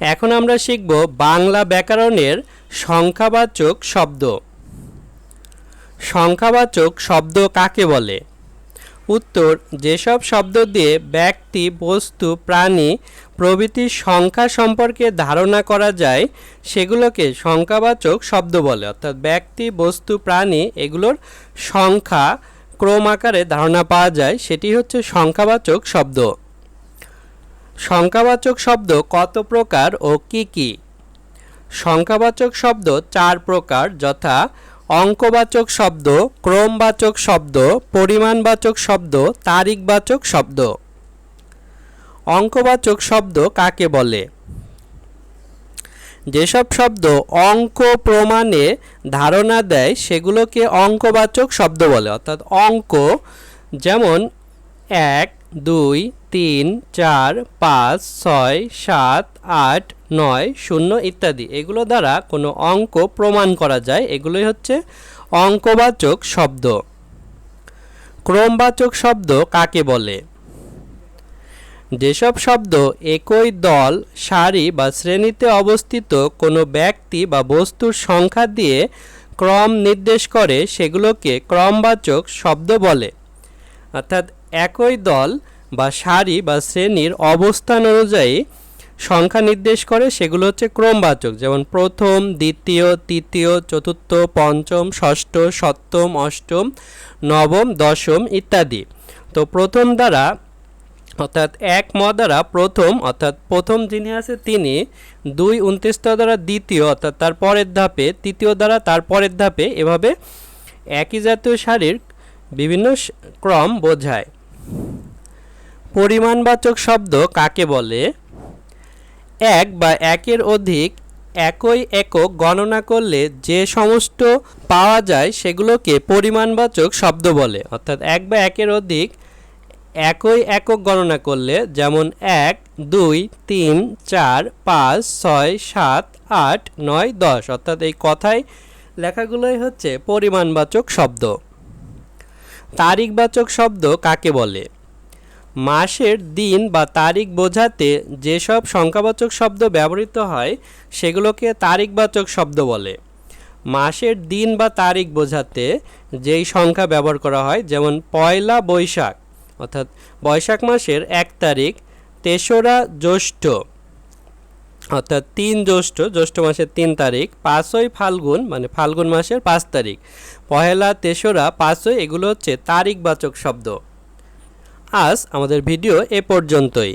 এখন আমরা শিখব বাংলা ব্যাকরণের সংখ্যাবাচক শব্দ। সংখ্যাবাচক শব্দ কাকে বলে? উত্তর, যেসব শব্দ দিয়ে ব্যক্তি, বস্তু, প্রাণী প্রভৃতির সংখ্যা সম্পর্কে ধারণা করা যায়, সেগুলোকে সংখ্যাবাচক শব্দ বলে। অর্থাৎ ব্যক্তি, বস্তু, প্রাণী, এগুলোর সংখ্যা ক্রম আকারে ধারণা পাওয়া যায়, সেটি হচ্ছে সংখ্যাবাচক শব্দ। সংখ্যাবাচক শব্দ কত প্রকার ও কি কি? সংখ্যাবাচক শব্দ চার প্রকার, যথা অঙ্কবাচক শব্দ, ক্রমবাচক শব্দ, পরিমাণবাচক শব্দ, তারিখবাচক শব্দ। অঙ্কবাচক শব্দ কাকে বলে? যেসব শব্দ অঙ্ক প্রমাণে ধারণা দেয়, সেগুলোকে অঙ্কবাচক শব্দ বলে। অর্থাৎ অঙ্ক যেমন এক, দুই তিন, চার, পাঁচ, ছয়, সাত, আট, নয়, শূন্য ইত্যাদি। এগুলো দ্বারা কোনো অঙ্ক প্রমাণ করা যায়। এগুলোই হচ্ছে অঙ্কবাচক শব্দ। ক্রমবাচক শব্দ কাকে বলে? যেসব শব্দ একই দল, সারি বা শ্রেণীতে অবস্থিত কোনো ব্যক্তি বা বস্তুর সংখ্যা দিয়ে ক্রম নির্দেশ করে, সেগুলোকে ক্রমবাচক শব্দ বলে। অর্থাৎ একই দল বা সারি বা শ্রেণির অবস্থান অনুযায়ী সংখ্যা নির্দেশ করে, সেগুলো হচ্ছে ক্রমবাচক। যেমন প্রথম, দ্বিতীয়, তৃতীয়, চতুর্থ, পঞ্চম, ষষ্ঠ, সপ্তম, অষ্টম, নবম, দশম ইত্যাদি। তো প্রথম দ্বারা, অর্থাৎ এক ম দ্বারা প্রথম, অর্থাৎ প্রথম যিনি আছে তিনি, দুই উনত্রিশতম দ্বারা দ্বিতীয়, অর্থাৎ তার পরের ধাপে, তৃতীয় দ্বারা তার পরের ধাপে এভাবে একই জাতীয় সারির বিভিন্ন ক্রম বোঝায়। পরিমাণবাচক শব্দ কাকে বলে? এক বা একের অধিক একই একক গণনা করলে যে সমস্ত পাওয়া যায় সেগুলোকে পরিমাণবাচক শব্দ বলে। অর্থাৎ এক বা একের অধিক একই একক গণনা করলে যেমন এক, দুই, তিন, চার, পাঁচ, ছয়, সাত, আট, নয়, দশ। অর্থাৎ এই কথায় লেখাগুলোই হচ্ছে পরিমাণবাচক শব্দ। তারিখবাচক শব্দ কাকে বলে? মাসের দিন বা তারিখ বোঝাতে যেসব সংখ্যাবাচক শব্দ ব্যবহৃত হয়, সেগুলোকে তারিখবাচক শব্দ বলে। মাসের দিন বা তারিখ বোঝাতে যেই সংখ্যা ব্যবহার করা হয়, যেমন পয়লা বৈশাখ, অর্থাৎ বৈশাখ মাসের এক তারিখ, তেসরা জ্যৈষ্ঠ, অর্থাৎ তিন জ্যৈষ্ঠ জ্যৈষ্ঠ মাসের তিন তারিখ, পাঁচই ফাল্গুন মানে ফাল্গুন মাসের পাঁচ তারিখ পহেলা তেসরা, পাঁচই, এগুলো হচ্ছে তারিখবাচক শব্দ। আজ আমাদের ভিডিও এ পর্যন্তই।